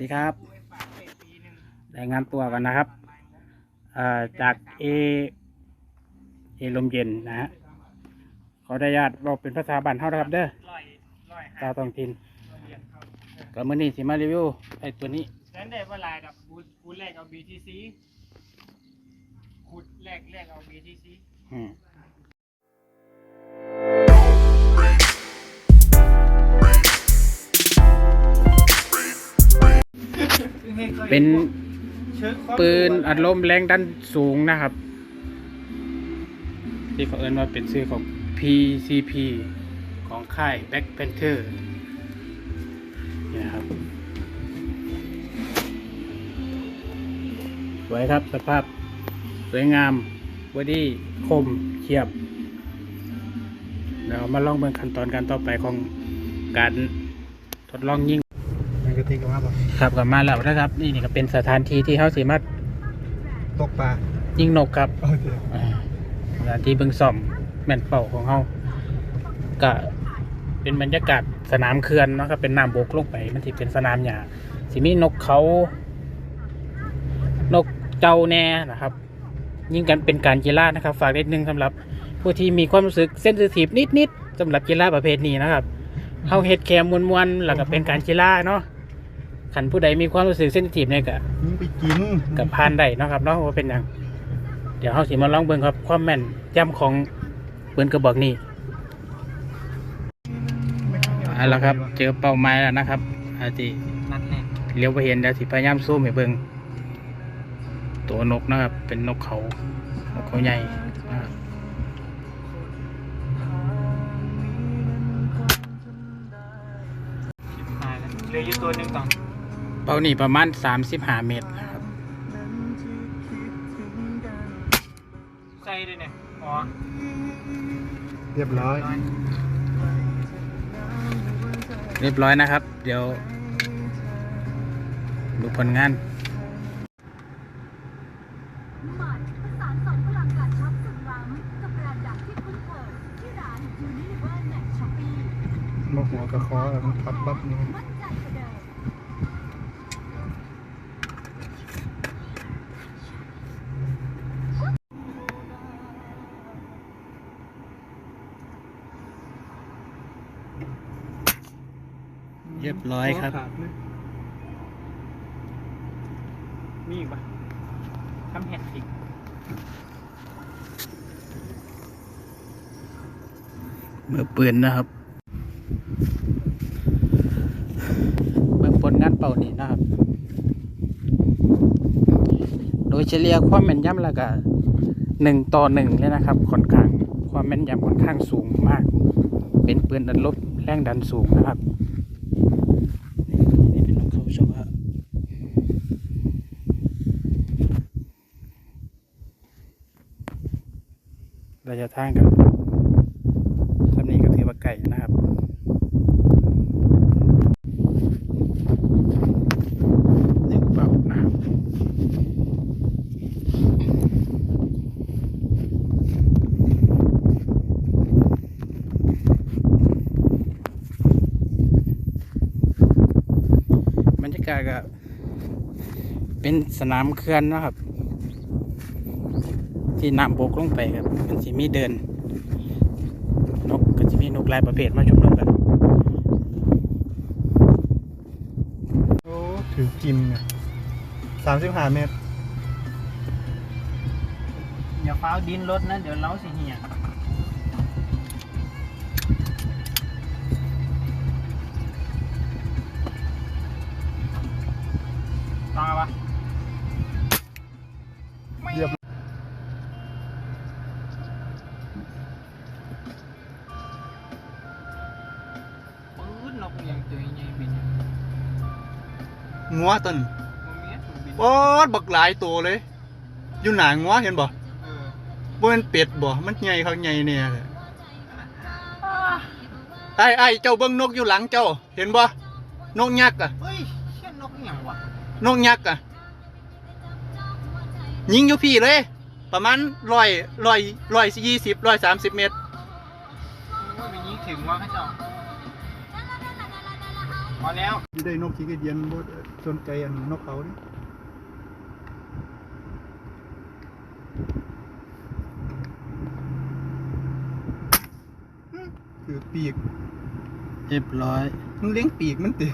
ดีครับรายงานตัวกันนะครับเอ่อจากเอเอลมเย็นนะฮะขออนุญาตบอกเป็นภาษาบ้านเฮานะครับเด้อตาวท้องถิ่นก็มื้อนี้สิมารีวิวไอ้ตัวนี้นั้นได้ว่าลายกับบูบูแรกเอา BTC ขุดแรกแรกเอา BTC อืม เป็นปืนอัดลมแรงดันสูงนะครับ ที่เขาเอินว่าเป็นชื่อของ PCP ของค่าย Black Panther นี่ครับสวยครับสภาพสวยงามบอดี้คมเฉียบเดี๋ยวมาลองเบิ่งขั้นตอนการต่อไปของการทดลองยิง ติกออกมาบ่ครับกลับมาแล้วนะครับ นี่นี่ก็เป็นสถานที่ที่เขาสามารถตกปลายิงนกครับโอเคอ่าสถานที่เบิ่งซ่อมแม่นเป่าของเขาก็เป็นบรรยากาศสนามเขื่อนเนาะครับเป็นน้ำบกลงไป มันที่เป็นสนามหญ้าสิมีนกเขา นกเจ้าแน่นะครับ ยิ่งกันเป็นการกีฬานะครับ ฝากนิดนึงสำหรับ ผู้ที่มีความรู้สึกเซนซิทีฟนิดๆสำหรับกีฬาประเภทนี้นะครับเฮาเฮ็ดแคมมวนๆแล้วก็เป็นการกีฬาเนาะ ขันผู้ใดมีความรู้สึกเซนซิทีฟเนี่ยก็ยิงไปกินกับพานได้เนาะครับเนาะว่าเป็นหยังเดี๋ยวเฮาสิมาลองเบิ่งครับ ความแม่นย่ำของปืนกระบอกนี้เอาละครับ เจอเป้าหมายแล้วนะครับอาทินัดแรกเลี้ยวไปเห็นเดี๋ยวสิพยายามซูมให้เบิ่งตัวนกนะครับ เป็นนกเขานกเขาใหญ่นะครับชิบหายแล้วเหลืออยู่ตัวหนึ่งต่อ เป้านี่ประมาณ 35 เมตรนะครับใส่ด้วยเนี่ยอ๋อเรียบร้อยน้อยเรียบร้อยนะครับ เดี๋ยวดูผลงานใหม่ประสานสองพลังการช็อปสุดล้ำกับแบรนด์ดังที่คุ้นเคยที่ร้านยูนิเวอร์ในช้อปปี้มาหัวกระคอแล้วมันพับปั๊บนี่ มั่นใจกว่าเดิม เรียบร้อยครับขาดไหมมีอีกปะทำเห็ดอีกมือปืนนะครับเบื้องผลงานเป่านี่นะครับ โดยเฉลี่ยความแม่นยำแล้วก็หนึ่งต่อหนึ่งเลยนะครับค่อนข้าง ความแม่นยำค่อนข้างสูงมาก เป็นปืนดันลบแรงดันสูงนะครับนี่เป็นนกเขาชว์ครับระยะทางกับสำนี้ก็ถือว่าไก่นะครับ หนึ่งเป่านะครับ บรรยากาศก็เป็นสนามเขื่อนนะครับ ที่น้ำบกลงไปครับมันจะมีเดิน นกก็จะมีนกหลายประเภทมาชุมนุมกันโอ้ถือกิมเนี่ยสามสิบห้าเมตร อย่าฟ้าวดินรถนะ เดี๋ยวเล้าสิเหี่ย งัวต้นบ่มีอดบักหลายตัวเลย อยู่หนางัวเห็นบ่บ่เป็นเป็ดบ่มันใหญ่เขาใหญ่เนี่ยไอ้ไอ้เจ้าเบิ่งนกอยู่หลังเจ้า เห็นบ่นกยักษ์อะนกยังวะนกยักษ์อะยิงอยู่พี่เลย ประมาณร้อยร้อยร้อยยี่สิบร้อยสามสิบเมตรว่ามันยิงถึงว่าเขาเจ้า พอแล้วที่ได้นกขี้กระเดียนบ่สนใจอันนกเขาดิอืมถือ Ừ, ปีกเรียบร้อยมึงเลี้ยงปีกมันติ